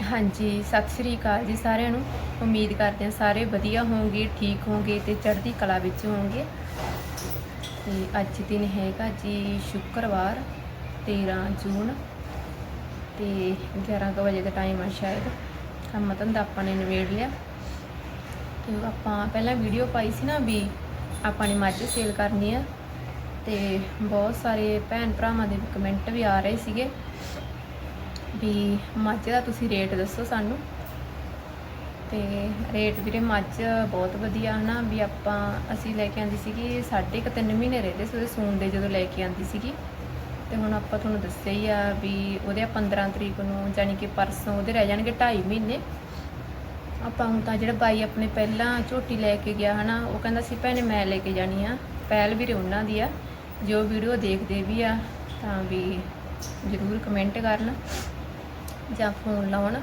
ਹਾਂਜੀ, ਸਤਿ ਸ਼੍ਰੀ ਅਕਾਲ ਜੀ ਸਾਰਿਆਂ ਨੂੰ। ਉਮੀਦ ਕਰਦੇ ਹਾਂ ਸਾਰੇ ਵਧੀਆ ਹੋਵੋਗੇ ਠੀਕ ਹੋਵੋਗੇ ਤੇ ਚੜ੍ਹਦੀ ਕਲਾ ਵਿੱਚ ਹੋਵੋਗੇ ਤੇ ਅੱਜ ਦਿਨ ਹੈਗਾ ਜੀ ਸ਼ੁੱਕਰਵਾਰ 13 ਜੂਨ ਤੇ 11 ਕੁ ਵਜੇ ਦਾ ਟਾਈਮ ਆ ਸ਼ਾਇਦ। ਕੰਮ ਧੰਦਾ ਆਪਾਂ ਨੇ ਨਿਬੇੜ ਲਿਆ। ਤੇ ਆਪਾਂ ਪਹਿਲਾਂ ਵੀਡੀਓ ਪਾਈ ਸੀ ਨਾ ਵੀ ਆਪਾਂ ਨੇ ਮੱਝ ਸੇਲ ਕਰਨੀ ਆ। ਤੇ ਬਹੁਤ ਸਾਰੇ ਭੈਣ ਭਰਾਵਾਂ ਦੇ ਕਮੈਂਟ ਵੀ ਆ ਰਹੇ ਸੀਗੇ। ਵੀ ਮੱਝ ਦਾ ਤੁਸੀਂ ਰੇਟ ਦੱਸੋ ਸਾਨੂੰ। ਤੇ ਰੇਟ ਵੀਰੇ ਮੱਝ ਬਹੁਤ ਵਧੀਆ ਹਨਾ, ਵੀ ਆਪਾਂ, ਅਸੀਂ ਲੈ ਕੇ ਆਂਦੀ ਸੀਗੀ ਸਾਢੇ ਕੁ ਤਿੰਨ ਮਹੀਨੇ ਰਹਿੰਦੇ ਸੀ ਉਹਦੇ ਸੂਣ ਦੇ ਜਦੋਂ ਲੈ ਕੇ ਆਂਦੀ ਸੀਗੀ। ਤੇ ਹੁਣ ਆਪਾਂ ਤੁਹਾਨੂੰ ਦੱਸਿਆ ਹੀ ਆ ਵੀ ਉਹਦੇ 15 ਤਰੀਕ ਨੂੰ ਯਾਨੀ ਕਿ ਪਰਸੋਂ ਉਹਦੇ ਰਹਿ ਜਾਣਗੇ 2.5 ਮਹੀਨੇ। ਆਪਾਂ ਹੁਣ ਤਾਂ ਜਿਹੜਾ ਬਾਈ ਆਪਣੇ ਪਹਿਲਾਂ ਝੋਟੀ ਲੈ ਕੇ ਗਿਆ ਹਨਾ, ਉਹ ਕਹਿੰਦਾ ਸੀ, ਭੈਣੇ ਮੈਂ ਲੈ ਕੇ ਜਾਣੀ ਆ, ਪਹਿਲ ਵੀਰੇ ਉਹਨਾਂ ਦੀ ਆ, ਜੋ ਵੀਡੀਓ ਦੇਖਦੇ ਵੀ ਆ ਤਾਂ ਵੀ ਜ਼ਰੂਰ ਕਮੈਂਟ ਕਰਨ ਜਾਂ ਫੋਨ ਲਾਉਣ।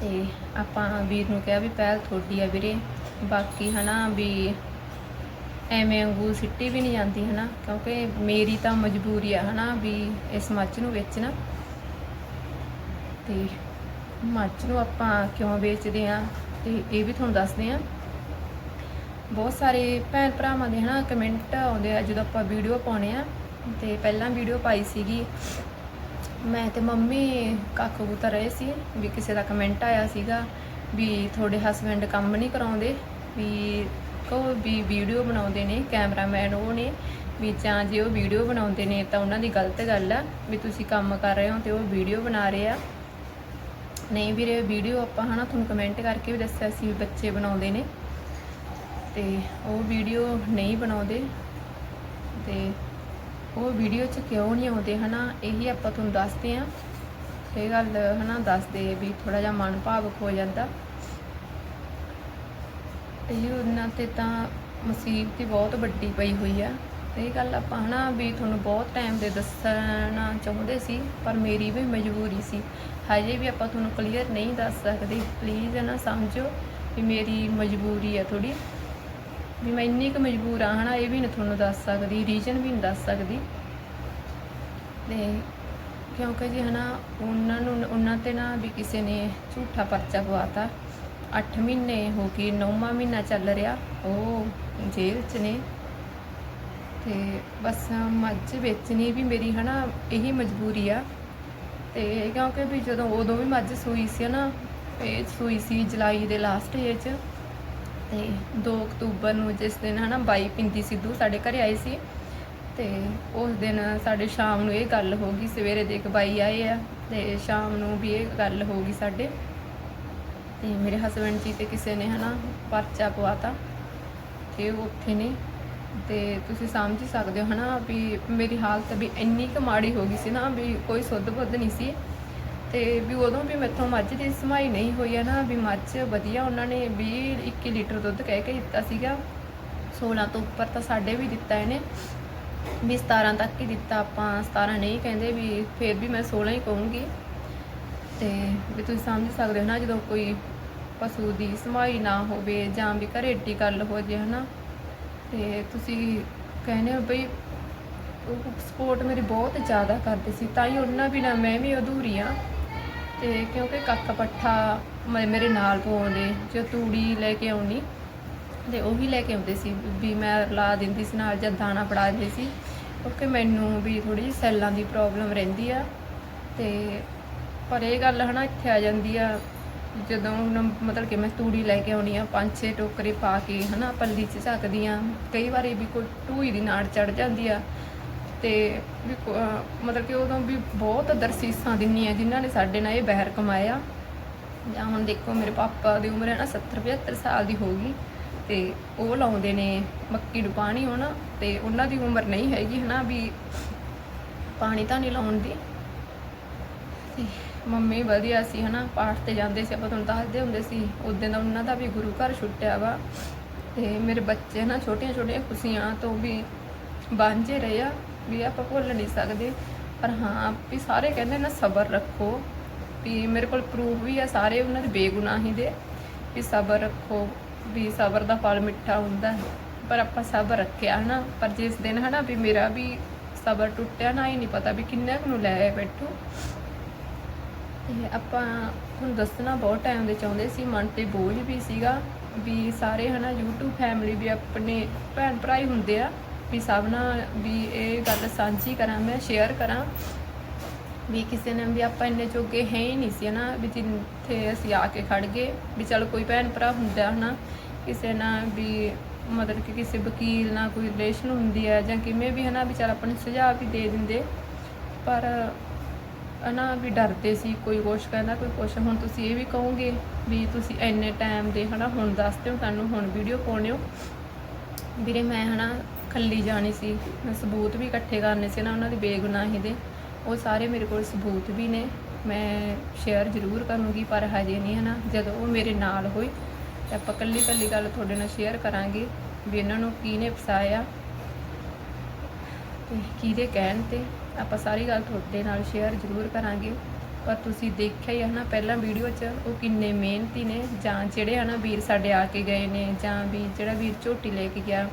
ਤੇ ਆਪਾਂ ਵੀਰ ਨੂੰ ਕਿਹਾ ਵੀ ਪਹਿਲ ਤੁਹਾਡੀ ਆ ਵੀਰੇ। ਬਾਕੀ ਹਨਾ ਵੀ ਐਵੇਂ ਵਾਂਗੂ ਸਿੱਟੀ ਵੀ ਨਹੀਂ ਜਾਂਦੀ ਹਨਾ। ਕਿਉਂਕਿ ਮੇਰੀ ਤਾਂ ਮਜਬੂਰੀ ਆ ਹਨਾ ਵੀ ਇਸ ਮੱਚ ਨੂੰ ਵੇਚਣਾ। ਤੇ ਮੱਚ ਨੂੰ ਆਪਾਂ ਕਿਉਂ ਵੇਚਦੇ ਆ? ਤੇ ਇਹ ਵੀ ਤੁਹਾਨੂੰ ਦੱਸਦੇ ਆ। ਬਹੁਤ ਸਾਰੇ ਭੈਣ ਭਰਾਵਾਂ ਦੇ ਹਨਾ ਕਮੈਂਟ ਆਉਂਦੇ ਆ ਜਦੋਂ ਆਪਾਂ ਵੀਡੀਓ ਪਾਉਣੇ ਆ। ਤੇ ਪਹਿਲਾਂ ਵੀਡੀਓ ਪਾਈ ਸੀਗੀ। ਮੈਂ ਤੇ ਮੰਮੀ ਕੱਖ ਉਤਰ ਰਹੇ ਸੀ, ਵੀ ਕਿਸੇ ਦਾ ਕਮੈਂਟ ਆਇਆ ਸੀਗਾ, ਵੀ ਤੁਹਾਡੇ ਹਸਬੰਡ ਕੰਮ ਨਹੀਂ ਕਰਾਉਂਦੇ, ਵੀ ਕਹੋ ਵੀ ਵੀਡੀਓ ਬਣਾਉਂਦੇ ਨੇ ਕੈਮਰਾਮੈਨ ਉਹ ਨੇ, ਵੀ ਜਾਂ ਜੇ ਉਹ ਵੀਡੀਓ ਬਣਾਉਂਦੇ ਨੇ ਤਾਂ ਉਹਨਾਂ ਦੀ ਗਲਤ ਗੱਲ ਆ, ਵੀ ਤੁਸੀਂ ਕੰਮ ਕਰ ਰਹੇ ਹੋ ਤੇ ਉਹ ਵੀਡੀਓ ਬਣਾ ਰਹੇ ਆ। ਨਹੀਂ ਵੀਰੇ ਵੀਡੀਓ ਆਪਾਂ ਹਨਾ ਤੁਹਾਨੂੰ ਕਮੈਂਟ ਕਰਕੇ ਵੀ ਦੱਸਿਆ ਸੀ ਵੀ ਬੱਚੇ ਬਣਾਉਂਦੇ ਨੇ, ਤੇ ਉਹ ਵੀਡੀਓ ਨਹੀਂ ਬਣਾਉਂਦੇ, ਤੇ ਉਹ ਵੀਡੀਓ 'ਚ ਕਿਉਂ ਨਹੀਂ ਆਉਂਦੇ, ਹਨਾ? ਇਹੀ ਆਪਾਂ ਤੁਹਾਨੂੰ ਦੱਸਦੇ ਆ ਇਹ ਗੱਲ, ਹਨਾ, ਦੱਸਦੇ ਵੀ ਥੋੜਾ ਜਿਹਾ ਮਨ ਭਾਵਕ ਹੋ ਜਾਂਦਾ। ਇਹ ਉਹਨਾਂ ਤੇ ਤਾਂ ਮੁਸੀਬਤ ਹੀ ਬਹੁਤ ਵੱਡੀ ਪਈ ਹੋਈ ਆ। ਇਹ ਗੱਲ ਆਪਾਂ, ਹਨਾ, ਵੀ ਤੁਹਾਨੂੰ ਬਹੁਤ ਟਾਈਮ ਦੇ ਦੱਸਣਾ ਚਾਹੁੰਦੇ ਸੀ, ਪਰ ਮੇਰੀ ਵੀ ਮਜਬੂਰੀ ਸੀ। ਹਜੇ ਵੀ ਆਪਾਂ ਤੁਹਾਨੂੰ ਕਲੀਅਰ ਨਹੀਂ ਦੱਸ ਸਕਦੇ। ਪਲੀਜ਼ ਨਾ ਸਮਝੋ ਵੀ ਮੇਰੀ ਮਜਬੂਰੀ ਆ ਥੋੜੀ ਵੀ ਮੈਂ ਇੰਨੀ ਕੁ ਮਜਬੂਰ ਆ, ਹਨਾ, ਇਹ ਵੀ ਨਹੀਂ ਤੁਹਾਨੂੰ ਦੱਸ ਸਕਦੀ ਰੀਜ਼ਨ ਵੀ ਨਹੀਂ ਦੱਸ ਸਕਦੀ। ਤੇ ਕਿਉਂਕਿ ਜੀ, ਹਨਾ, ਉਹਨਾਂ ਨੂੰ, ਉਹਨਾਂ ਤੇ ਨਾ ਵੀ ਕਿਸੇ ਨੇ ਝੂਠਾ ਪਰਚਾ ਪਵਾਤਾ। 8 ਮਹੀਨੇ ਹੋ ਗਏ 9ਵਾਂ ਮਹੀਨਾ ਚੱਲ ਰਿਹਾ, ਉਹ ਜੇਲ੍ਹ 'ਚ ਨੇ। ਤੇ ਬਸ ਮੱਝ ਵੇਚਣੀ ਵੀ ਮੇਰੀ, ਹਨਾ, ਇਹੀ ਮਜਬੂਰੀ ਆ। ਤੇ ਕਿਉਂਕਿ ਵੀ ਜਦੋਂ ਉਦੋਂ ਵੀ ਮੱਝ ਸੂਈ ਸੀ ਨਾ ਇਹ ਸੂਈ ਸੀ ਜੁਲਾਈ ਦੇ ਲਾਸਟ ਏ 'ਚ। ਤੇ 2 ਅਕਤੂਬਰ ਨੂੰ ਜਿਸ ਦਿਨ ਹਨਾ ਬਾਈ ਪਿੰਦੀ ਸਿੱਧੂ ਸਾਡੇ ਘਰੇ ਆਏ ਸੀ ਤੇ ਉਸ ਦਿਨ ਸਾਡੇ ਸ਼ਾਮ ਨੂੰ ਇਹ ਗੱਲ ਹੋ ਗਈ, ਸਵੇਰੇ ਦੇ ਇੱਕ ਬਾਈ ਆਏ ਆ ਤੇ ਸ਼ਾਮ ਨੂੰ ਵੀ ਇਹ ਗੱਲ ਹੋ ਗਈ ਸਾਡੇ ਤੇ ਮੇਰੇ ਹਸਬੰਡ ਜੀ ਤੇ ਕਿਸੇ ਨੇ ਹਨਾ ਪਰਚਾ ਪਵਾਤਾ ਤੇ ਉਹ ਉੱਥੇ ਨੇ ਤੇ ਤੁਸੀਂ ਸਮਝ ਹੀ ਸਕਦੇ ਹੋ ਹਨਾ ਵੀ ਮੇਰੀ ਹਾਲਤ ਵੀ ਇੰਨੀ ਕੁ ਮਾੜੀ ਹੋ ਗਈ ਸੀ ਨਾ ਵੀ ਕੋਈ ਸੁੱਧ ਬੁੱਧ ਨਹੀਂ ਸੀ। ਤੇ ਵੀ ਉਦੋਂ ਵੀ ਮੈਥੋਂ ਮੱਝ ਦੀ ਸਮਾਈ ਨਹੀਂ ਹੋਈ ਹੈ ਨਾ, ਵੀ ਮੱਝ ਵਧੀਆ ਉਹਨਾਂ ਨੇ 20 21 ਲੀਟਰ ਦੁੱਧ ਕਹਿ ਕੇ ਦਿੱਤਾ ਸੀਗਾ। 16 ਤੋਂ ਉੱਪਰ ਤਾਂ ਸਾਡੇ ਵੀ ਦਿੱਤਾ ਇਹਨੇ। ਵੀ 17 ਤੱਕ ਹੀ ਦਿੱਤਾ ਆਪਾਂ 17 ਨਹੀਂ ਕਹਿੰਦੇ ਵੀ ਫਿਰ ਵੀ ਮੈਂ 16 ਹੀ ਕਹੂੰਗੀ। ਤੇ ਵੀ ਤੁਸੀਂ ਸਮਝ ਸਕਦੇ ਹੋ ਨਾ, ਜਦੋਂ ਕੋਈ ਪਸ਼ੂ ਦੀ ਸਮਾਈ ਨਾ ਹੋਵੇ ਜਾਂ ਵੀ ਘਰੇ ਏਡੀ ਗੱਲ ਹੋ ਜੇ, ਹਨਾ। ਤੇ ਤੁਸੀਂ ਕਹਿੰਦੇ ਹੋ ਬਈ ਉਹ ਸਪੋਰਟ ਮੇਰੀ ਬਹੁਤ ਜ਼ਿਆਦਾ ਕਰਦੇ ਸੀ, ਤਾਂ ਹੀ ਉਹਨਾਂ ਬਿਨਾਂ ਮੈਂ ਵੀ ਅਧੂਰੀ ਆ। ਤੇ ਕਿਉਂਕਿ ਕੱਖ ਪੱਠਾ ਮ- ਮੇਰੇ ਨਾਲ ਪਾਉਂਦੇ ਜੋ ਤੂੜੀ ਲੈ ਕੇ ਆਉਣੀ ਤੇ ਉਹ ਵੀ ਲੈ ਕੇ ਆਉਂਦੇ ਸੀ, ਵੀ ਮੈਂ ਲਾ ਦਿੰਦੀ ਸੀ ਨਾਲ ਜਾਂ ਦਾਣਾ ਫੜਾ ਦਿੰਦੇ ਸੀ। ਕਿਉਂਕਿ ਮੈਨੂੰ ਵੀ ਥੋੜੀ ਜਿਹੀ ਸੈੱਲਾਂ ਦੀ ਪ੍ਰੋਬਲਮ ਰਹਿੰਦੀ ਆ, ਤੇ ਪਰ ਇਹ ਗੱਲ ਹਨਾ, ਇੱਥੇ ਆ ਜਾਂਦੀ ਆ, ਜਦੋਂ ਮਤਲਬ ਕਿ ਮੈਂ ਤੂੜੀ ਲੈ ਕੇ ਆਉਣੀ ਆ, ਪੰਜ ਛੇ ਟੋਕਰੇ ਪਾ ਕੇ ਹਨਾ, ਪੱਲੀ 'ਚ ਝੱਕਦੀ ਆ, ਕਈ ਵਾਰੀ ਵੀ ਕੋਈ ਟੂਈ ਦੀ ਨਾੜ ਚੜ ਜਾਂਦੀ ਆ ਤੇ ਵੀ ਕੋ- ਮਤਲਬ ਕਿ ਉਦੋਂ ਵੀ ਬਹੁਤ ਦਰਸੀਸਾਂ ਦਿੰਨੀ ਆ ਜਿਨ੍ਹਾਂ ਨੇ ਸਾਡੇ ਨਾਲ ਇਹ ਬਹਿਰ ਕਮਾਇਆ। ਜਾਂ ਹੁਣ ਦੇਖੋ ਮੇਰੇ ਪਾਪਾ ਦੀ ਉਮਰ ਹੈ ਨਾ 70 75 ਸਾਲ ਦੀ ਹੋ ਗਈ ਤੇ ਉਹ ਲਾਉਂਦੇ ਨੇ ਮੱਕੀ ਨੂੰ ਪਾਣੀ ਹੋਣਾ ਤੇ ਉਹਨਾਂ ਦੀ ਉਮਰ ਨਹੀਂ ਹੈਗੀ ਹਨਾ ਵੀ ਪਾਣੀ ਤਾਂ ਨਹੀਂ ਲਾਉਣ ਦੀ। ਤੇ ਮੰਮੀ ਵਧੀਆ ਸੀ ਹਨਾ, ਪਾਠ ਤੇ ਜਾਂਦੇ ਸੀ, ਆਪਾਂ ਤੁਹਾਨੂੰ ਦੱਸਦੇ ਹੁੰਦੇ ਸੀ ਉਦੋਂ ਦਾ ਉਹਨਾਂ ਦਾ ਵੀ ਗੁਰੂ ਘਰ ਛੁੱਟਿਆ ਵਾ ਤੇ ਮੇਰੇ ਬੱਚੇ ਨਾ ਛੋਟੀਆਂ ਛੋਟੀਆਂ ਖੁਸ਼ੀਆਂ ਤੋਂ ਵੀ ਵਾਂਝੇ ਰਹੇ ਆ। ਵੀ ਆਪਾਂ ਭੁੱਲ ਨਹੀਂ ਸਕਦੇ। ਪਰ ਹਾਂ, ਵੀ ਸਾਰੇ ਕਹਿੰਦੇ ਨਾ ਸਬਰ ਰੱਖੋ। ਵੀ ਮੇਰੇ ਕੋਲ ਪ੍ਰੂਫ ਵੀ ਆ, ਸਾਰੇ ਉਹਨਾਂ ਦੇ ਬੇਗੁਨਾਹੀ ਦੇ। ਵੀ ਸਬਰ ਰੱਖੋ, ਵੀ ਸਬਰ ਦਾ ਫਲ ਮਿੱਠਾ ਹੁੰਦਾ। ਹੈ। ਪਰ ਆਪਾਂ ਸਬਰ ਰੱਖਿਆ ਹਨਾ ਪਰ ਜਿਸ ਦਿਨ ਹਨਾ ਵੀ ਮੇਰਾ ਵੀ ਸਬਰ ਟੁੱਟਿਆ ਨਾ ਹੀ ਨਹੀਂ ਪਤਾ ਵੀ ਕਿੰਨਾ ਕੁ ਨੂੰ ਲੈ ਬੈਠੂ। ਤੇ ਆਪਾਂ ਹੁਣ ਦੱਸਣਾ ਬਹੁਤ ਟਾਈਮ ਦੇ ਚਾਹੁੰਦੇ ਸੀ, ਮਨ ਤੇ ਬੋਝ ਵੀ ਸੀਗਾ। ਵੀ ਸਾਰੇ ਹਨਾ YouTube ਫੈਮਿਲੀ ਵੀ ਆਪਣੇ ਭੈਣ ਭਰਾ ਹੀ ਹੁੰਦੇ ਆ। ਵੀ ਸਭ ਨਾਲ ਵੀ ਇਹ ਗੱਲ ਸਾਂਝੀ ਕਰਾਂ, ਮੈਂ ਸ਼ੇਅਰ ਕਰਾਂ ਵੀ ਕਿਸੇ ਨੇ ਵੀ ਆਪਾਂ ਇੰਨੇ ਜੋਗੇ ਹੈ ਹੀ ਨਹੀਂ ਸੀ ਨਾ ਵੀ ਜਿੱਥੇ ਅਸੀਂ ਆ ਕੇ ਖੜ ਗਏ, ਵੀ ਚਲ ਕੋਈ ਭੈਣ ਭਰਾ ਹੁੰਦਾ, ਹਨਾ? ਕਿਸੇ ਨਾਲ ਵੀ ਮਤਲਬ ਕਿ ਕਿਸੇ ਵਕੀਲ ਨਾਲ ਕੋਈ ਰਿਲੇਸ਼ਨ ਹੁੰਦੀ ਹੈ ਜਾਂ ਕਿਵੇਂ ਵੀ, ਹਨਾ? ਵੀ ਚਲ ਆਪਣੇ ਸੁਝਾਅ ਵੀ ਦੇ ਦਿੰਦੇ। ਪਰ ਹਨਾ, ਵੀ ਡਰਦੇ ਸੀ, ਕੋਈ ਕੁਛ ਕਹਿੰਦਾ, ਕੋਈ ਕੁਛ। ਹੁਣ ਤੁਸੀਂ ਇਹ ਵੀ ਕਹੋਗੇ ਵੀ ਤੁਸੀਂ ਇੰਨੇ ਟਾਈਮ ਦੇ, ਹਨਾ? ਹੁਣ ਦੱਸ ਦਿਓ ਸਾਨੂੰ, ਹੁਣ ਵੀਡੀਓ ਪਾਉਣੇ ਹੋ। ਵੀਰੇ, ਮੈਂ, ਹਨਾ ਖੱਲੀ ਜਾਣੀ ਸੀ। ਮੈਂ ਸਬੂਤ ਵੀ ਇਕੱਠੇ ਕਰਨੇ ਸੀ ਨਾ ਉਹਨਾਂ ਦੀ ਬੇਗੁਨਾਹੀ ਦੇ। ਉਹ ਸਾਰੇ ਮੇਰੇ ਕੋਲ ਸਬੂਤ ਵੀ ਨੇ। ਮੈਂ ਸ਼ੇਅਰ ਜ਼ਰੂਰ ਕਰੂੰਗੀ, ਪਰ ਹਜੇ ਨਹੀਂ ਹੈ ਨਾ ਜਦੋਂ ਉਹ ਮੇਰੇ ਨਾਲ ਹੋਈ, ਤਾਂ ਆਪਾਂ ਕੱਲੀ ਕੱਲੀ ਗੱਲ ਤੁਹਾਡੇ ਨਾਲ ਸ਼ੇਅਰ ਕਰਾਂਗੇ ਵੀ ਇਹਨਾਂ ਨੂੰ ਕੀ ਨੇ ਫਸਾਇਆ ਤੇ ਕਿਹਦੇ ਕਹਿਣ ਤੇ। ਆਪਾਂ ਸਾਰੀ ਗੱਲ ਤੁਹਾਡੇ ਨਾਲ ਸ਼ੇਅਰ ਜ਼ਰੂਰ ਕਰਾਂਗੇ। ਪਰ ਤੁਸੀਂ ਦੇਖਿਆ ਹੀ ਹੈ ਨਾ ਪਹਿਲਾਂ ਵੀਡੀਓ 'ਚ ਉਹ ਕਿੰਨੇ ਮਿਹਨਤੀ ਨੇ, ਜਾਂ ਜਿਹੜੇ ਹਨਾ ਵੀਰ ਸਾਡੇ ਆ ਕੇ ਗਏ ਨੇ, ਜਾਂ ਵੀ ਜਿਹੜਾ ਵੀਰ ਝੋਟੀ ਲੈ ਕੇ ਗਿਆ।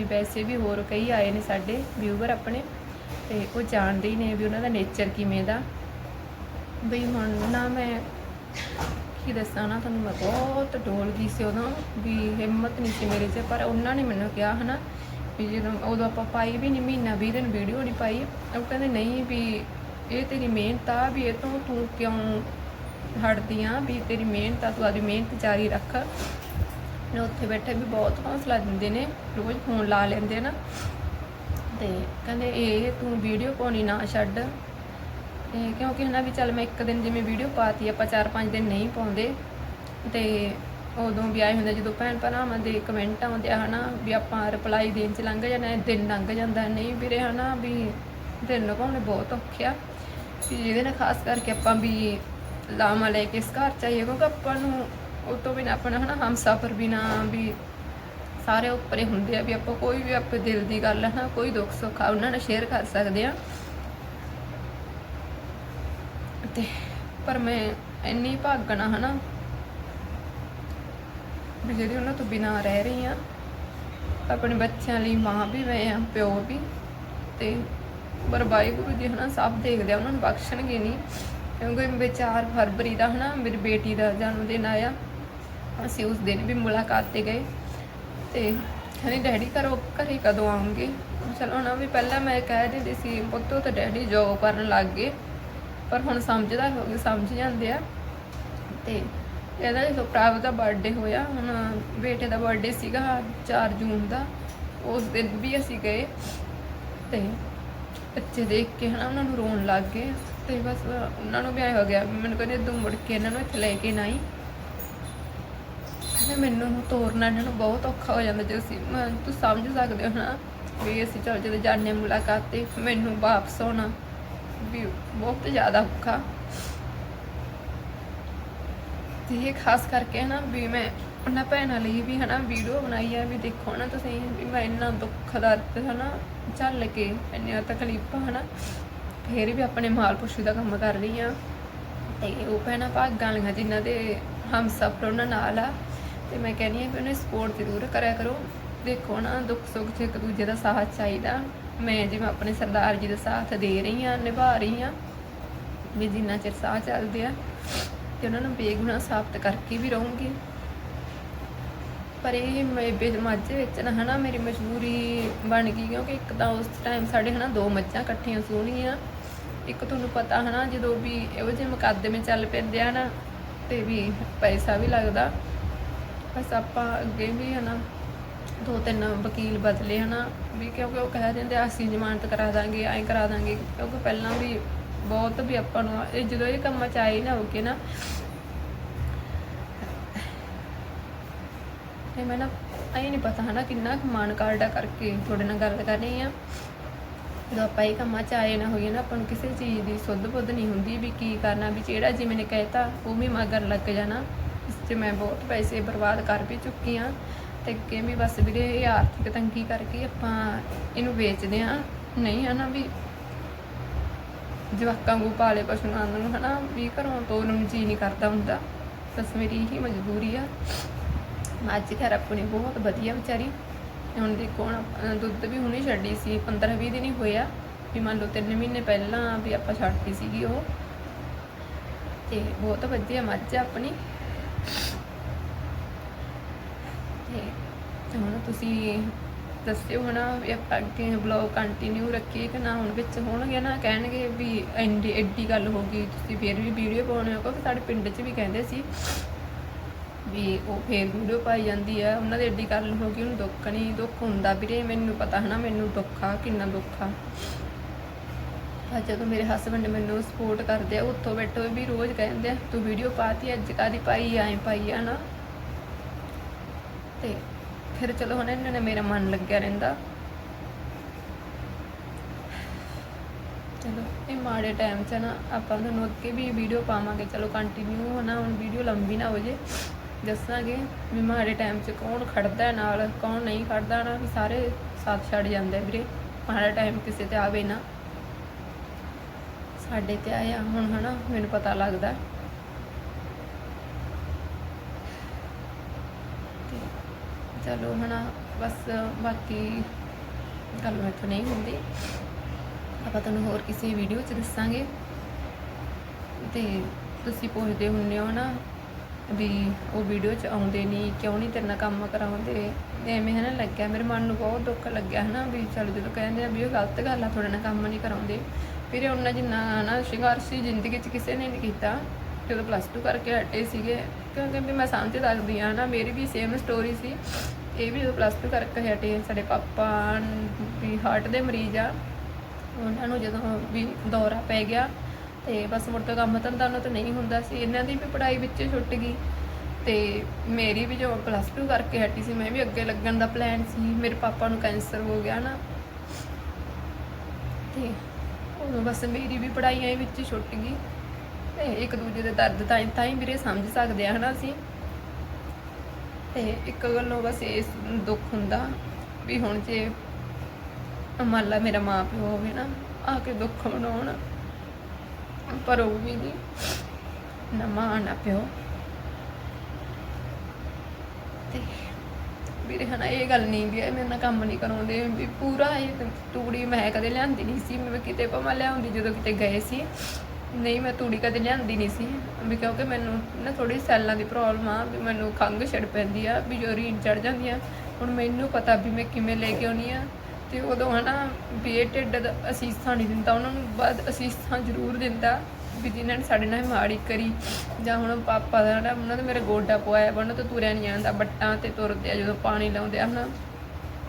ਵੀ ਵੈਸੇ ਵੀ ਹੋਰ ਕਈ ਆਏ ਨੇ ਸਾਡੇ ਵਿਊਵਰ ਆਪਣੇ, ਤੇ ਉਹ ਜਾਣਦੇ ਹੀ ਨੇ ਵੀ ਉਹਨਾਂ ਦਾ ਨੇਚਰ ਕਿਵੇਂ ਦਾ। ਬਈ ਹੁਣ ਨਾ ਮੈਂ ਕੀ ਦੱਸਾਂ ਨਾ, ਤੁਹਾਨੂੰ ਮੈਂ ਬਹੁਤ ਡੋਲ ਗਈ ਸੀ ਉਦੋਂ, ਵੀ ਹਿੰਮਤ ਨਹੀਂ ਸੀ ਮੇਰੇ 'ਚ, ਪਰ ਉਹਨਾਂ ਨੇ ਮੈਨੂੰ ਕਿਹਾ ਹਨਾ, ਵੀ ਜਦੋਂ ਉਦੋਂ ਆਪਾਂ ਪਾਈ ਵੀ ਨਹੀਂ ਮਹੀਨਾ 20 ਦਿਨ ਵੀਡੀਓ ਨਹੀਂ ਪਾਈ, ਉਹ ਕਹਿੰਦੇ ਨਹੀਂ ਵੀ ਇਹ ਤੇਰੀ ਮਿਹਨਤ ਆ, ਵੀ ਇਹ ਤੋਂ ਤੂੰ ਕਿਉਂ ਹਟਦੀ ਆ, ਵੀ ਤੇਰੀ ਮਿਹਨਤ ਆ, ਤੂੰ ਆਦੀ ਮਿਹਨਤ ਜਾਰੀ ਰੱਖ। ਨੇ ਉੱਥੇ ਬੈਠੇ ਵੀ ਬਹੁਤ ਹੌਸਲਾ ਦਿੰਦੇ ਨੇ, ਰੋਜ਼ ਫੋਨ ਲਾ ਲੈਂਦੇ ਨਾ। ਤੇ ਕਹਿੰਦੇ ਇਹ ਤੂੰ ਵੀਡੀਓ ਪਾਉਣੀ ਨਾ ਛੱਡ। ਤੇ ਕਿਉਂਕਿ ਹਨਾ ਵੀ ਚੱਲ ਮੈਂ ਇੱਕ ਦਿਨ ਜਿਵੇਂ ਵੀਡੀਓ ਪਾਤੀ, ਆਪਾਂ 4-5 ਦਿਨ ਨਹੀਂ ਪਾਉਂਦੇ। ਤੇ ਉਦੋਂ ਵੀ ਆਏ ਹੁੰਦੇ ਜਦੋਂ ਭੈਣ ਭਰਾਵਾਂ ਦੇ ਕਮੈਂਟ ਆਉਂਦੇ ਆ ਹਨਾ ਵੀ ਆਪਾਂ ਰਿਪਲਾਈ ਦੇਣ ਚ ਲੰਘ ਜਾਣਾ, ਦਿਨ ਲੰਘ ਜਾਂਦਾ। ਨਹੀਂ ਵੀਰੇ ਹਨਾ ਵੀ ਦਿਨ ਲਗਾਉਣੇ ਬਹੁਤ ਔਖਿਆ ਵੀ ਜਿਹਦੇ ਨਾਲ ਖਾਸ ਕਰਕੇ ਆਪਾਂ ਵੀ ਲਾਮਾ ਲੈ ਕੇ ਇਸ ਘਰ ਚਾਹੀਏ ਕਿਉਂਕਿ ਆਪਾਂ ਨੂੰ ਉਹ ਤੋਂ ਬਿਨਾਂ ਆਪਣਾ ਹਨਾ ਹਮਸਫਰ ਬਿਨਾ ਵੀ ਸਾਰੇ ਉੱਪਰੇ ਹੁੰਦੇ ਆ ਵੀ ਆਪਾਂ ਕੋਈ ਵੀ ਆਪਣੇ ਦਿਲ ਦੀ ਗੱਲ ਹੈ ਨਾ ਕੋਈ ਦੁੱਖ ਸੁੱਖ ਆ, ਉਹਨਾਂ ਨਾਲ ਸ਼ੇਅਰ ਕਰ ਸਕਦੇ ਆ। ਤੇ ਪਰ ਮੈਂ ਇੰਨੀ ਭਾਗਣਾ ਹਨਾ ਵੀ ਜਿਹੜੀ ਉਹਨਾਂ ਤੋਂ ਬਿਨਾਂ ਰਹਿ ਰਹੀ ਆ, ਆਪਣੇ ਬੱਚਿਆਂ ਲਈ ਮਾਂ ਵੀ ਮੈਂ ਆ, ਪਿਓ ਵੀ, ਤੇ ਪਰ ਵਾਹਿਗੁਰੂ ਜੀ ਹਨਾ ਸਭ ਦੇਖਦੇ ਆ, ਉਹਨਾਂ ਨੂੰ ਬਖਸ਼ਣਗੇ ਨਹੀਂ। ਕਿਉਂਕਿ ਮੇਰੇ 4 ਫਰਵਰੀ ਦਾ ਹਨਾ, ਮੇਰੀ ਬੇਟੀ ਦਾ ਜਨਮ ਦਿਨ ਆਇਆ। ਅਸੀਂ ਉਸ ਦਿਨ ਵੀ ਮੁਲਾਕਾਤ ਤੇ ਗਏ ਤੇ ਕਹਿੰਦੇ, ਡੈਡੀ ਘਰੋਂ ਘਰੇ ਕਦੋਂ ਆਉਂਗੇ ਚਲੋ ਨਾ ਵੀ ਪਹਿਲਾਂ ਮੈਂ ਕਹਿ ਦਿੰਦੀ ਸੀ, ਪੁੱਤੋ ਤਾਂ ਡੈਡੀ ਜੋਬ ਕਰਨ ਲੱਗ ਗਏ। ਪਰ ਹੁਣ ਸਮਝਦਾ, ਹੋ ਗਏ ਸਮਝ ਜਾਂਦੇ ਆ। ਤੇ ਇਹਦਾ ਜਦੋਂ ਪ੍ਰਾਪ ਦਾ ਬਰਥਡੇ ਹੋਇਆ, ਹੁਣ ਬੇਟੇ ਦਾ ਬਰਥਡੇ ਸੀਗਾ 4 ਜੂਨ ਦਾ, ਉਸ ਦਿਨ ਵੀ ਅਸੀਂ ਗਏ। ਤੇ ਬੱਚੇ ਦੇਖ ਕੇ ਹਨਾ, ਉਹਨਾਂ ਨੂੰ ਰੋਣ ਲੱਗ ਗਏ। ਤੇ ਬਸ ਉਹਨਾਂ ਨੂੰ ਵੀ ਆਇਆ ਹੋ ਗਿਆ, ਮੈਨੂੰ ਕਹਿੰਦੇ, ਤੂੰ ਮੁੜ ਕੇ ਇਹਨਾਂ ਨੂੰ ਇੱਥੇ ਲੈ ਕੇ ਨਾ ਆਈ। ਕਹਿੰਦੇ ਮੈਨੂੰ ਹੁਣ ਤੋਰਨਾ ਇਹਨਾਂ ਨੂੰ ਬਹੁਤ ਔਖਾ ਹੋ ਜਾਂਦਾ ਜੇ ਅਸੀਂ ਮੈਂ- ਤੁਸੀਂ ਸਮਝ ਸਕਦੇ ਹੋ ਨਾ ਵੀ ਅਸੀਂ ਚਲ ਜਦੋਂ ਜਾਂਦੇ ਹਾਂ ਮੁਲਾਕਾਤ ਤੇ ਮੈਨੂੰ ਵਾਪਸ ਆਉਣਾ ਵੀ ਬਹੁਤ ਜ਼ਿਆਦਾ ਔਖਾ। ਤੇ ਇਹ ਖਾਸ ਕਰਕੇ ਨਾ ਵੀ ਮੈਂ ਉਹਨਾਂ ਭੈਣਾਂ ਲਈ ਵੀ ਹਨਾ ਵੀਡੀਓ ਬਣਾਈ ਆ ਵੀ ਦੇਖੋ ਨਾ ਤੁਸੀਂ ਵੀ ਮੈਂ ਇੰਨਾ ਦੁੱਖ ਦਰਦ ਹਨਾ ਝੱਲ ਕੇ ਇੰਨੀਆਂ ਤਕਲੀਫਾਂ ਹਨਾ ਫੇਰ ਵੀ ਆਪਣੇ ਮਾਲ ਪਸ਼ੂ ਦਾ ਕੰਮ ਕਰ ਰਹੀ ਆ ਤੇ ਉਹ ਭੈਣਾਂ ਭਾਗਾਂ ਵਾਲੀਆਂ ਜਿਨ੍ਹਾਂ ਦੇ ਹਮ ਉਹਨਾਂ ਨਾਲ ਆ। ਤੇ ਮੈਂ ਕਹਿੰਦੀ ਹਾਂ ਕਿ ਉਹਨੇ ਸਪੋਰਟ ਜ਼ਰੂਰ ਕਰਿਆ ਕਰੋ। ਦੇਖੋ ਨਾ, ਦੁੱਖ, ਸੁੱਖ 'ਚ ਇੱਕ ਦੂਜੇ ਦਾ ਸਾਥ ਚਾਹੀਦਾ। ਮੈਂ ਜਿਵੇਂ ਆਪਣੇ ਸਰਦਾਰ ਜੀ ਦਾ ਸਾਥ ਦੇ ਰਹੀ ਹਾਂ, ਨਿਭਾ ਰਹੀ ਹਾਂ, ਵੀ ਜਿੰਨਾ ਚਿਰ ਸਾਹ ਚੱਲਦੇ ਆ, ਤੇ ਉਹਨਾਂ ਨੂੰ ਬੇਗੁਨਾਹ ਸਾਬਤ ਕਰਕੇ ਵੀ ਰਹੂੰਗੀ। ਪਰ ਇਹ ਮੇਬੇ ਮਾਝੇ ਵਿੱਚ ਨਾ, ਹਨਾ, ਮੇਰੀ ਮਜਬੂਰੀ ਬਣ ਗਈ, ਕਿਉਂਕਿ ਇੱਕ ਤਾਂ ਉਸ ਟਾਈਮ ਸਾਡੇ, ਹਨਾ, ਦੋ ਮੱਝਾਂ ਇਕੱਠੀਆਂ ਸੂਣੀਆਂ ਇੱਕ ਤੁਹਾਨੂੰ ਪਤਾ, ਹਨਾ, ਜਦੋਂ ਵੀ ਇਹੋ ਜਿਹੇ ਮੁਕੱਦਮੇ ਚੱਲ ਪੈਂਦੇ ਆ ਨਾ, ਤੇ ਵੀ ਪੈਸਾ ਵੀ ਲੱਗਦਾ। ਬਸ ਆਪਾਂ ਅੱਗੇ ਵੀ ਹਨਾ ਦੋ ਤਿੰਨ ਵਕੀਲ ਬਦਲੇ ਹਨਾ, ਵੀ ਕਿਉਂਕਿ ਉਹ ਕਹਿ ਦਿੰਦੇ ਅਸੀਂ ਜ਼ਮਾਨਤ ਕਰਾ ਦਾਂਗੇ, ਐਂ ਕਰਾ ਦਾਂਗੇ, ਕਿਉਂਕਿ ਪਹਿਲਾਂ ਵੀ ਬਹੁਤ ਵੀ ਆਪਾਂ ਨੂੰ ਇਹ ਜਦੋਂ ਇਹ ਕੰਮਾਂ ਚ ਆਏ ਨਾ ਹੋਕੇ ਨਾ ਤੇ ਮੈਂ ਨਾ ਐ ਨਹੀਂ ਪਤਾ ਹਨਾ ਕਿੰਨਾ ਕੁ ਮਾਣ ਕਾਰਡਾ ਕਰਕੇ ਤੁਹਾਡੇ ਨਾਲ ਗੱਲ ਕਰ ਰਹੀ ਆ। ਜਦੋਂ ਆਪਾਂ ਇਹ ਕੰਮਾਂ ਚ ਆਏ ਨਾ ਹੋਈਏ ਨਾ, ਆਪਾਂ ਨੂੰ ਕਿਸੇ ਚੀਜ਼ ਦੀ ਸੁੱਧ ਬੁੱਧ ਨਹੀਂ ਹੁੰਦੀ ਵੀ ਕੀ ਕਰਨਾ, ਵੀ ਜਿਹੜਾ ਜਿਵੇਂ ਨੇ ਕਹਿਤਾ, ਉਹ ਵੀ ਮਗਰ ਲੱਗ ਜਾਣਾ। ਇਸ 'ਚ ਮੈਂ ਬਹੁਤ ਪੈਸੇ ਬਰਬਾਦ ਕਰ ਵੀ ਚੁੱਕੀ ਆ ਤੇ ਅੱਗੇ ਵੀ ਬਸ ਵੀਰੇ ਇਹ ਆਰਥਿਕ ਤੰਗੀ ਕਰਕੇ ਆਪਾਂ ਇਹਨੂੰ ਵੇਚਦੇ ਆ ਨਹੀਂ ਹਨਾ ਵੀ ਜਵਾਕਾਂ ਨੂੰ ਪਾਲੇ ਪਸ਼ੂਆਂ ਨੂੰ ਹਨਾ ਵੀ ਘਰੋਂ ਤੋਂ ਨੂੰ ਜੀ ਨਹੀਂ ਕਰਦਾ ਹੁੰਦਾ। ਬਸ ਮੇਰੀ ਇਹੀ ਮਜਬੂਰੀ ਆ। ਮੱਝ ਘਰ ਆਪਣੀ ਬਹੁਤ ਵਧੀਆ ਵਿਚਾਰੀ। ਹੁਣ ਦੇਖੋ ਹੁਣ ਦੁੱਧ ਵੀ ਹੁਣੇ ਛੱਡੀ ਸੀ 15 20 ਦਿਨ ਹੀ ਹੋਇਆ। ਵੀ ਮੰਨ ਲਓ 3 ਮਹੀਨੇ ਪਹਿਲਾਂ ਵੀ ਆਪਾਂ ਛੱਡਤੀ ਸੀਗੀ ਉਹ। ਤੇ ਬਹੁਤ ਵਧੀਆ ਮੱਝ ਆਪਣੀ ਤੇ ਹੁਣ ਤੁਸੀਂ ਦੱਸਿਓ ਹਨਾ ਵੀ ਆਪਾਂ ਅੱਗੇ ਬਲੌਗ ਕੰਟੀਨਿਊ ਰੱਖੀਏ ਕਿ ਨਾ, ਹੁਣ ਵਿੱਚ ਹੋਣਗੇ ਨਾ, ਕਹਿਣਗੇ ਵੀ ਐਂਡੀ ਐਡੀ ਗੱਲ ਹੋ ਗਈ, ਤੁਸੀਂ ਫੇਰ ਵੀ ਵੀਡੀਓ ਪਾਉਣੇ ਹੋ, ਕਿਉਂਕਿ ਸਾਡੇ ਪਿੰਡ 'ਚ ਵੀ ਕਹਿੰਦੇ ਸੀ ਵੀ ਉਹ ਫੇਰ ਵੀਡੀਓ ਪਾਈ ਜਾਂਦੀ ਆ, ਉਹਨਾਂ ਦੇ ਐਡੀ ਗੱਲ ਹੋ ਗਈ, ਉਹਨੂੰ ਦੁੱਖ ਨਹੀਂ ਦੁੱਖ ਹੁੰਦਾ ਵੀਰੇ, ਮੈਨੂੰ ਪਤਾ ਹਨਾ, ਮੈਨੂੰ ਦੁੱਖ ਆ, ਕਿੰਨਾ ਦੁੱਖ ਆ। ਪਰ ਜਦੋਂ ਮੇਰੇ ਹਸਬੰਡ ਮੈਨੂੰ ਸਪੋਰਟ ਕਰਦੇ ਆ, ਉੱਥੋਂ ਬੈਠੋ ਵੀ ਰੋਜ਼ ਕਹਿੰਦੇ ਆ, ਤੂੰ ਵੀਡੀਓ ਪਾਤੀ, ਅੱਜ ਕਾਦੀ ਪਾਈ ਐਂ ਪਾਈ ਆ ਨਾ ਤੇ ਫਿਰ ਚਲੋ ਹੁਣ ਇਹਨਾਂ ਨੇ ਮੇਰਾ ਮਨ ਲੱਗਿਆ ਰਹਿੰਦਾ। ਚਲੋ, ਇਹ ਮਾੜੇ ਟਾਈਮ 'ਚ ਨਾ ਆਪਾਂ ਤੁਹਾਨੂੰ ਅੱਗੇ ਵੀ ਵੀਡੀਓ ਪਾਵਾਂਗੇ। ਚਲੋ ਕੰਟੀਨਿਊ ਹੋਣਾ ਹੁਣ ਵੀਡੀਓ ਲੰਬੀ ਨਾ ਹੋ ਜੇ। ਦੱਸਾਂਗੇ ਵੀ ਮਾੜੇ ਟਾਈਮ 'ਚ ਕੌਣ ਖੜਦਾ ਨਾਲ, ਕੌਣ ਨਹੀਂ ਖੜਦਾ ਨਾ, ਵੀ ਸਾਰੇ ਸਾਥ ਛੱਡ ਜਾਂਦੇ ਆ ਵੀਰੇ। ਮਾੜਾ ਟਾਈਮ ਕਿਸੇ ਤੇ ਆਵੇ ਨਾ। ਸਾਡੇ ਤੇ ਆਇਆ ਹੁਣ ਹਨਾ, ਮੈਨੂੰ ਪਤਾ ਲੱਗਦਾ। ਚਲੋ ਹਨਾ, ਬਸ ਬਾਕੀ ਗੱਲ ਮੈਥੋਂ ਨਹੀਂ ਹੁੰਦੀ। ਆਪਾਂ ਤੁਹਾਨੂੰ ਹੋਰ ਕਿਸੇ ਵੀਡੀਓ 'ਚ ਦੱਸਾਂਗੇ। ਤੇ ਤੁਸੀਂ ਪੁੱਛਦੇ ਹੁੰਦੇ ਹੋ ਨਾ ਵੀ ਉਹ ਵੀਡੀਓ 'ਚ ਆਉਂਦੇ ਨਹੀਂ ਕਿਉਂ ਨਹੀਂ ਤੇਰੇ ਨਾਲ ਕੰਮ ਕਰਾਉਂਦੇ? ਐਵੇਂ ਹਨਾ ਲੱਗਿਆ, ਮੇਰੇ ਮਨ ਨੂੰ ਬਹੁਤ ਦੁੱਖ ਲੱਗਿਆ ਹਨਾ ਵੀ ਚਲੋ ਜਦੋਂ ਕਹਿੰਦੇ ਆ ਵੀ ਉਹ ਗਲਤ ਗੱਲ ਆ, ਤੁਹਾਡੇ ਨਾਲ ਕੰਮ ਨਹੀਂ ਕਰਾਉਂਦੇ। ਫਿਰ ਉਹਨਾਂ ਜਿੰਨਾ ਨਾ ਸੰਘਰਸ਼ ਜ਼ਿੰਦਗੀ 'ਚ ਕਿਸੇ ਨੇ ਨਹੀਂ ਕੀਤਾ। ਜਦੋਂ ਪਲੱਸ 2 ਕਰਕੇ ਹਟੇ ਸੀਗੇ ਕਿਉਂਕਿ ਵੀ ਮੈਂ ਸਮਝ ਸਕਦੀ ਆ ਨਾ, ਮੇਰੀ ਵੀ ਸੇਮ ਸਟੋਰੀ ਸੀ। ਇਹ ਵੀ ਜਦੋਂ ਪਲੱਸ 2 ਕਰਕੇ ਹਟੇ, ਸਾਡੇ ਪਾਪਾ ਵੀ ਹਾਰਟ ਦੇ ਮਰੀਜ਼ ਆ। ਉਹਨਾਂ ਨੂੰ ਜਦੋਂ ਵੀ ਦੌਰਾ ਪੈ ਗਿਆ, ਤੇ ਬਸ ਮੁੜ ਤੋਂ ਕੰਮ ਧੰਦਾ ਉਹਨਾਂ ਤੋਂ ਨਹੀਂ ਹੁੰਦਾ ਸੀ। ਇਹਨਾਂ ਦੀ ਵੀ ਪੜ੍ਹਾਈ ਵਿੱਚ ਛੁੱਟ ਗਈ। ਤੇ ਮੇਰੀ ਵੀ ਜੋ ਪਲੱਸ 2 ਕਰਕੇ ਹਟੀ ਸੀ, ਮੈਂ ਵੀ ਅੱਗੇ ਲੱਗਣ ਦਾ ਪਲਾਨ ਸੀ। ਮੇਰੇ ਪਾਪਾ ਨੂੰ ਕੈਂਸਰ ਹੋ ਗਿਆ ਨਾ। ਤੇ ਉਦੋਂ ਬਸ ਮੇਰੀ ਵੀ ਪੜ੍ਹਾਈਆਂ ਵਿੱਚ ਛੁੱਟ ਗਈ। ਤੇ ਇੱਕ ਦੂਜੇ ਦੇ ਦਰਦ ਤਾਂ ਤਾਂ ਹੀ ਵੀਰੇ ਸਮਝ ਸਕਦੇ ਆ, ਹਨਾ ਅਸੀਂ? ਤੇ ਇੱਕ ਗੱਲੋਂ ਬਸ ਇਸ ਦੁੱਖ ਹੁੰਦਾ ਵੀ ਹੁਣ ਜੇ ਮੰਨ ਲਾ ਮੇਰਾ ਮਾਂ ਪਿਓ ਹੋਵੇ ਨਾ, ਆ ਕੇ ਦੁੱਖ ਮਨਾਉਣ, ਪਰ ਉਹ ਵੀ ਨਹੀਂ ਨਾ ਮਾਂ, ਨਾ ਪਿਓ। ਤੇ ਵੀਰੇ ਹਨਾ ਇਹ ਗੱਲ ਨਹੀਂ ਵੀ ਇਹ ਮੇਰੇ ਨਾਲ ਕੰਮ ਨਹੀਂ ਕਰਾਉਂਦੇ, ਵੀ ਪੂਰਾ ਇਹ ਤੂੜੀ ਮੈਂ ਕਦੇ ਲਿਆਂਦੀ ਨਹੀਂ ਸੀ, ਮੈਂ ਕਿਤੇ ਭਾਵੇਂ ਲਿਆਉਂਦੀ ਜਦੋਂ ਕਿਤੇ ਗਏ ਸੀ। ਨਹੀਂ, ਮੈਂ ਤੂੜੀ ਕਦੇ ਲਿਆਂਦੀ ਨਹੀਂ ਸੀ। ਵੀ ਕਿਉਂਕਿ ਮੈਨੂੰ ਨਾ ਥੋੜੀ ਸੈੱਲਾਂ ਦੀ ਪ੍ਰੋਬਲਮ ਆ, ਵੀ ਮੈਨੂੰ ਖੰਘ ਛੜ ਪੈਂਦੀ ਆ, ਵੀ ਜੋਰੀ ਚੜ ਜਾਂਦੀ ਆ ਹੁਣ ਮੈਨੂੰ ਪਤਾ ਵੀ ਮੈਂ ਕਿਵੇਂ ਲੈ ਕੇ ਆਉਣੀ ਆ। ਤੇ ਉਦੋਂ ਹਨਾ ਵੀ ਇਹ ਢਿੱਡ ਦਾ ਅਸੀਸਾਂ ਨਹੀਂ ਦਿੰਦਾ, ਉਹਨਾਂ ਨੂੰ ਬਾਅਦ ਅਸੀਸਾਂ ਜ਼ਰੂਰ ਦਿੰਦਾ, ਵੀ ਜਿਨ੍ਹਾਂ ਨੇ ਸਾਡੇ ਨਾਲ ਮਾੜੀ ਕਰੀ, ਜਾਂ ਹੁਣ ਪਾਪਾ ਦਾ ਨਾ ਉਹਨਾਂ ਦਾ ਮੇਰੇ ਗੋਡਾ ਪਵਾਇਆ ਉਹਨਾਂ ਤੋਂ ਤੁਰਿਆ ਨਹੀਂ ਜਾਂਦਾ, ਬੱਟਾਂ ਤੇ ਤੁਰਦੇ ਆ ਜਦੋਂ ਪਾਣੀ ਲਾਉਂਦੇ ਆ ਹਨਾ।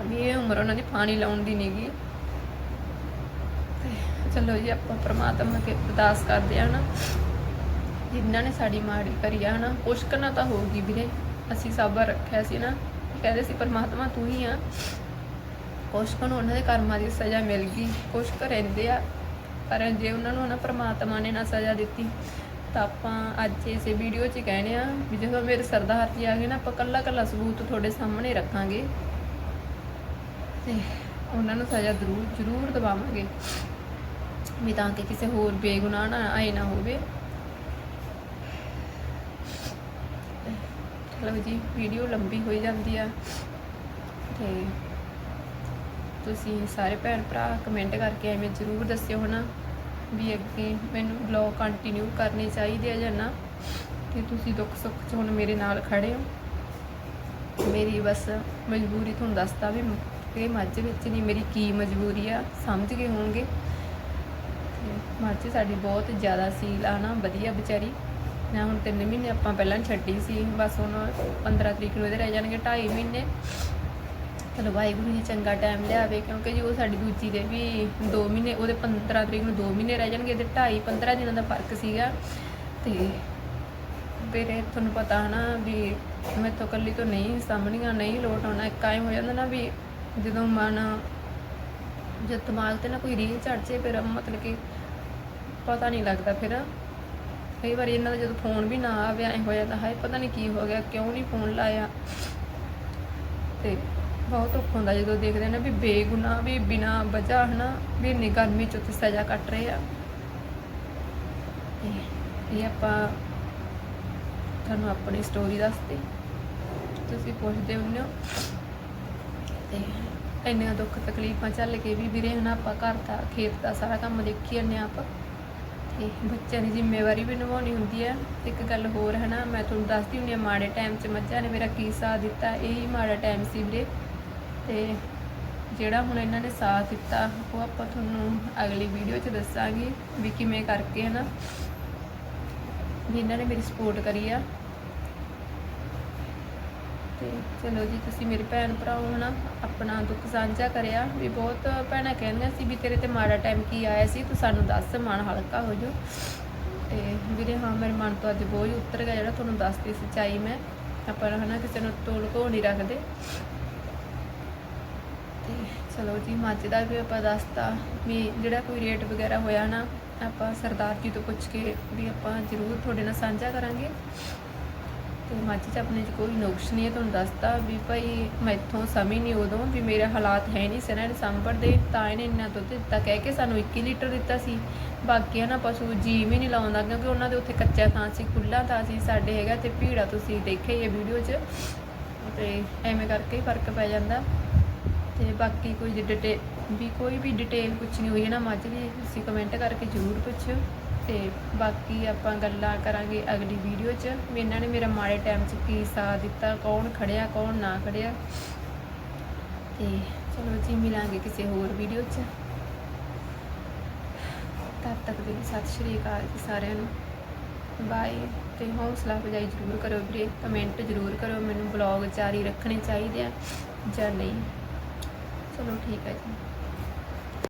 ਵੀ ਇਹ ਉਮਰ ਉਹਨਾਂ ਦੀ ਪਾਣੀ ਲਾਉਣ ਦੀ ਨਹੀਂਗੀ ਚਲੋ ਜੀ, ਆਪਾਂ ਪ੍ਰਮਾਤਮਾ ਕੇ ਅਰਦਾਸ ਕਰਦੇ ਆ ਨਾ। ਜਿਨ੍ਹਾਂ ਨੇ ਸਾਡੀ ਮਾੜੀ ਕਰੀ ਆ ਨਾ ਪੁਸ਼ਕਣਾ ਤਾਂ ਹੋਊਗੀ ਵੀਰੇ। ਅਸੀਂ ਸਬਰ ਰੱਖਿਆ ਸੀ ਨਾ। ਕਹਿੰਦੇ ਸੀ, ਪਰਮਾਤਮਾ, ਤੂੰ ਹੀ ਆ। ਕੁਛ ਨੂੰ ਉਹਨਾਂ ਦੇ ਕਰਮਾਂ ਦੀ ਸਜ਼ਾ ਮਿਲ ਗਈ। ਕੁਛ ਕੁ ਰਹਿੰਦੇ ਆ। ਪਰ ਜੇ ਉਹਨਾਂ ਨੂੰ ਨਾ ਪਰਮਾਤਮਾ ਨੇ ਨਾ ਸਜ਼ਾ ਦਿੱਤੀ, ਤਾਂ ਆਪਾਂ ਅੱਜ ਇਸੇ ਵੀਡੀਓ 'ਚ ਕਹਿਣੇ ਆ ਵੀ ਜਦੋਂ ਮੇਰੇ ਸਰਦਾਰ ਜੀ ਆ ਗਏ ਨਾ, ਆਪਾਂ ਕੱਲਾ ਕੱਲਾ ਸਬੂਤ ਤੁਹਾਡੇ ਸਾਹਮਣੇ ਰੱਖਾਂਗੇ। ਤੇ ਉਹਨਾਂ ਨੂੰ ਸਜ਼ਾ ਜ਼ਰੂਰ ਜ਼ਰੂਰ ਦਿਵਾਵਾਂਗੇ। ਵੀ ਤਾਂ ਕਿ ਕਿਸੇ ਹੋਰ ਬੇਗੁਨਾਹ ਨਾ ਆਏ ਨਾ ਹੋਵੇ। ਚਲੋ ਜੀ ਵੀਡੀਓ ਲੰਬੀ ਹੋਈ ਜਾਂਦੀ ਆ। ਤੇ ਤੁਸੀਂ ਸਾਰੇ ਭੈਣ ਭਰਾ ਕਮੈਂਟ ਕਰਕੇ ਐਵੇਂ ਜ਼ਰੂਰ ਦੱਸਿਓ ਹਨਾ ਵੀ ਅੱਗੇ ਮੈਨੂੰ ਬਲੌਗ ਕੰਟੀਨਿਊ ਕਰਨੇ ਚਾਹੀਦੇ ਆ ਜਾਂ ਨਾ। ਤੇ ਤੁਸੀਂ ਦੁੱਖ ਸੁੱਖ 'ਚ ਹੁਣ ਮੇਰੇ ਨਾਲ ਖੜੇ ਹੋ। ਮੇਰੀ ਬਸ ਮਜਬੂਰੀ ਤੁਹਾਨੂੰ ਦੱਸਦਾ ਵੀ ਇਹ ਮੱਝ ਵਿੱਚ ਨਹੀਂ ਮੇਰੀ ਕੀ ਮਜਬੂਰੀ ਆ, ਸਮਝ ਗਏ ਹੋਣਗੇ ਤੇ ਸਾਡੀ ਬਹੁਤ ਜ਼ਿਆਦਾ ਸੀਲ ਆ ਨਾ, ਵਧੀਆ ਵਿਚਾਰੀ। ਮੈਂ ਹੁਣ 3 ਮਹੀਨੇ ਆਪਾਂ ਪਹਿਲਾਂ ਛੱਡੀ ਸੀ, ਬਸ ਹੁਣ 15 ਤਰੀਕ ਨੂੰ ਇਹਦੇ ਰਹਿ ਜਾਣਗੇ 2.5 ਮਹੀਨੇ। ਚਲੋ ਵਾਹਿਗੁਰੂ ਜੀ ਚੰਗਾ ਟਾਈਮ ਲਿਆਵੇ, ਕਿਉਂਕਿ ਜੀ ਉਹ ਸਾਡੀ ਦੂਜੀ ਦੇ ਵੀ 2 ਮਹੀਨੇ, ਉਹਦੇ 15 ਤਰੀਕ ਨੂੰ 2 ਮਹੀਨੇ ਰਹਿ ਜਾਣਗੇ, ਇਹਦੇ 2.5 15 ਦਿਨਾਂ ਦਾ ਫ਼ਰਕ ਸੀਗਾ। ਤੇ ਵੀਰੇ ਤੁਹਾਨੂੰ ਪਤਾ ਹਨਾ ਵੀ ਮੈਂ ਮੈਥੋਂ ਕੱਲੀ ਤੋਂ ਨਹੀਂ ਸਾਹਮਣੀਆਂ ਨਹੀਂ ਲੋਟ ਆਉਣਾ, ਇੱਕ ਐਂ ਹੋ ਜਾਂਦਾ ਨਾ ਵੀ ਜਦੋਂ ਮਨ, ਜਦ ਦਿਮਾਗ ਤੇ ਨਾ ਕੋਈ ਰੀਲ ਚੜ ਜੇ ਫਿਰ ਮਤਲਬ ਕਿ ਪਤਾ ਨਹੀਂ ਲੱਗਦਾ ਫਿਰ। ਕਈ ਵਾਰੀ ਇਹਨਾਂ ਦਾ ਜਦੋਂ ਫੋਨ ਵੀ ਨਾ ਆਵੇ, ਐ ਹੋ ਜਾਂਦਾ, ਹਾਏ ਪਤਾ ਨਹੀਂ ਕੀ ਹੋ ਗਿਆ, ਕਿਉਂ ਨਹੀਂ ਫੋਨ ਲਾਇਆ। ਤੇ ਬਹੁਤ ਦੁੱਖ ਹੁੰਦਾ ਜਦੋਂ ਦੇਖਦੇ ਨੇ ਵੀ ਬੇਗੁਨਾਹ, ਵੀ ਬਿਨਾ ਵਜ੍ਹਾ, ਹਨਾ, ਵੀ ਇੰਨੀ ਗਰਮੀ ਚ ਉੱਥੇ ਸਜ਼ਾ ਕੱਟ ਰਹੇ ਆ। ਇਹ ਆਪਾਂ ਤੁਹਾਨੂੰ ਆਪਣੀ ਸਟੋਰੀ ਦੱਸਦੇ। ਤੁਸੀਂ ਪੁੱਛਦੇ ਹੁੰਦੇ ਹੋ। ਤੇ ਇੰਨੀਆਂ ਦੁੱਖ ਤਕਲੀਫਾਂ ਚੱਲ ਕੇ ਵੀ ਵੀਰੇ, ਹਨਾ, ਆਪਾਂ ਘਰ ਦਾ, ਖੇਤ ਦਾ ਸਾਰਾ ਕੰਮ ਦੇਖੀ ਜਾਂਦੇ ਹਾਂ ਆਪਾਂ। ਤੇ ਬੱਚਿਆਂ ਦੀ ਜ਼ਿੰਮੇਵਾਰੀ ਵੀ ਨਿਭਾਉਣੀ ਹੁੰਦੀ ਹੈ। ਤੇ ਇੱਕ ਗੱਲ ਹੋਰ ਹੈ ਨਾ, ਮੈਂ ਤੁਹਾਨੂੰ ਦੱਸਦੀ ਹੁੰਦੀ ਹਾਂ, ਮਾੜੇ ਟਾਈਮ 'ਚ ਮੱਝਾਂ ਨੇ ਮੇਰਾ ਕੀ ਸਾਥ ਦਿੱਤਾ, ਇਹ ਹੀ ਮਾੜਾ ਟਾਈਮ ਸੀ ਵੀਰੇ। ਤੇ ਜਿਹੜਾ ਹੁਣ ਇਹਨਾਂ ਨੇ ਸਾਥ ਦਿੱਤਾ, ਉਹ ਆਪਾਂ ਤੁਹਾਨੂੰ ਅਗਲੀ ਵੀਡੀਓ 'ਚ ਦੱਸਾਂਗੇ ਵੀ ਕਿਵੇਂ ਕਰਕੇ ਹੈ ਨਾ, ਵੀ ਇਹਨਾਂ ਨੇ ਮੇਰੀ ਸਪੋਰਟ ਕਰੀ ਆ। ਤੇ ਚਲੋ ਜੀ, ਤੁਸੀਂ ਮੇਰੇ ਭੈਣ ਭਰਾਓ ਹਨਾ, ਆਪਣਾ ਦੁੱਖ ਸਾਂਝਾ ਕਰਿਆ। ਵੀ ਬਹੁਤ ਭੈਣਾਂ ਕਹਿੰਦੀਆਂ ਸੀ ਵੀ ਤੇਰੇ ਤੇ ਮਾੜਾ ਟਾਈਮ ਕੀ ਆਇਆ ਸੀ, ਤੂੰ ਸਾਨੂੰ ਦੱਸ ਮਨ ਹਲਕਾ ਹੋ ਜਾ ਤੇ ਵੀਰੇ, ਹਾਂ, ਮੇਰੇ ਮਨ ਤੋਂ ਅੱਜ ਬੋਝ ਉਤਰ ਗਿਆ ਜਿਹੜਾ ਤੁਹਾਨੂੰ ਦੱਸਦੀ ਸੱਚਾਈ ਮੈਂ। ਆਪਾਂ ਹਨਾ ਕਿਸੇ ਨੂੰ ਤੋਲ ਕੋ ਨਹੀਂ ਰੱਖਦੇ। ਤੇ ਚਲੋ ਜੀ, ਮੱਝ ਦਾ ਵੀ ਆਪਾਂ ਦੱਸਤਾ ਵੀ ਜਿਹੜਾ ਕੋਈ ਰੇਟ ਵਗੈਰਾ ਹੋਇਆ ਨਾ, ਆਪਾਂ ਸਰਦਾਰ ਜੀ ਤੋਂ ਪੁੱਛ ਕੇ ਵੀ ਆਪਾਂ ਜ਼ਰੂਰ ਤੁਹਾਡੇ ਨਾਲ ਸਾਂਝਾ ਕਰਾਂਗੇ। ਤੇ ਮੱਝ 'ਚ ਆਪਣੇ 'ਚ ਕੋਈ ਨੁਕਸ ਨਹੀਂ ਹੈ, ਤੁਹਾਨੂੰ ਦੱਸਤਾ ਵੀ ਭਾਈ ਮੈਥੋਂ ਸਮਝ ਨਹੀਂ ਉਦੋਂ, ਵੀ ਮੇਰੇ ਹਾਲਾਤ ਹੈ ਨਹੀਂ ਸੀ ਇਹਨਾਂ ਨੇ ਸੰਭੜਦੇ ਤਾਂ ਇਹਨੇ ਇੰਨਾ ਦੁੱਧ ਦਿੱਤਾ, ਕਹਿ ਕੇ ਸਾਨੂੰ 21 ਲੀਟਰ ਦਿੱਤਾ ਸੀ। ਬਾਕੀ ਨਾ ਪਸ਼ੂ ਜੀ ਵੀ ਨਹੀਂ ਲਾਉਂਦਾ, ਕਿਉਂਕਿ ਉਹਨਾਂ ਦੇ ਉੱਥੇ ਕੱਚਾ ਥਾਂ ਸੀ ਖੁੱਲਾ ਥਾਂ ਸੀ, ਸਾਡੇ ਹੈਗਾ ਤੇ ਭੀੜਾ ਤੁਸੀਂ ਦੇਖਿਆ ਹੀ ਹੈ ਵੀਡੀਓ 'ਚ। ਤੇ ਐਵੇਂ ਕਰਕੇ ਹੀ ਫ਼ਰਕ ਪੈ ਜਾਂਦਾ। ਤੇ ਬਾਕੀ ਕੋਈ ਡਿਟੇ ਵੀ ਕੋਈ ਵੀ ਡਿਟੇਲ ਪੁੱਛਣੀ ਹੋਈ ਹੈ ਨਾ, ਮੱਝ ਦੀ, ਤੁਸੀਂ ਕਮੈਂਟ ਕਰਕੇ ਜ਼ਰੂਰ ਪੁੱਛਿਓ। ਤੇ ਬਾਕੀ ਆਪਾਂ ਗੱਲਾਂ ਕਰਾਂਗੇ ਅਗਲੀ ਵੀਡੀਓ 'ਚ। ਵੀ ਇਹਨਾਂ ਨੇ ਮੇਰਾ ਮਾੜੇ ਟਾਈਮ 'ਚ ਕੀ ਸਾਥ ਦਿੱਤਾ, ਕੌਣ ਖੜਿਆ, ਕੌਣ ਨਾ ਖੜਿਆ। ਤੇ ਚਲੋ ਜੀ, ਮਿਲਾਂਗੇ ਕਿਸੇ ਹੋਰ ਵੀਡੀਓ 'ਚ। ਤਦ ਤੱਕ ਦੀ ਸਤਿ ਸ਼੍ਰੀ ਅਕਾਲ ਜੀ ਸਾਰਿਆਂ ਨੂੰ। ਬਾਏ ਤੇ ਹੌਸਲਾ ਅਫਜ਼ਾਈ ਜ਼ਰੂਰ ਕਰੋ ਵੀਰੇ। ਕਮੈਂਟ ਜ਼ਰੂਰ ਕਰੋ, ਮੈਨੂੰ ਬਲੌਗ ਜਾਰੀ ਰੱਖਣੇ ਚਾਹੀਦੇ ਆ ਜਾਂ ਨਹੀਂ। ਚਲੋ ਠੀਕ ਹੈ ਜੀ।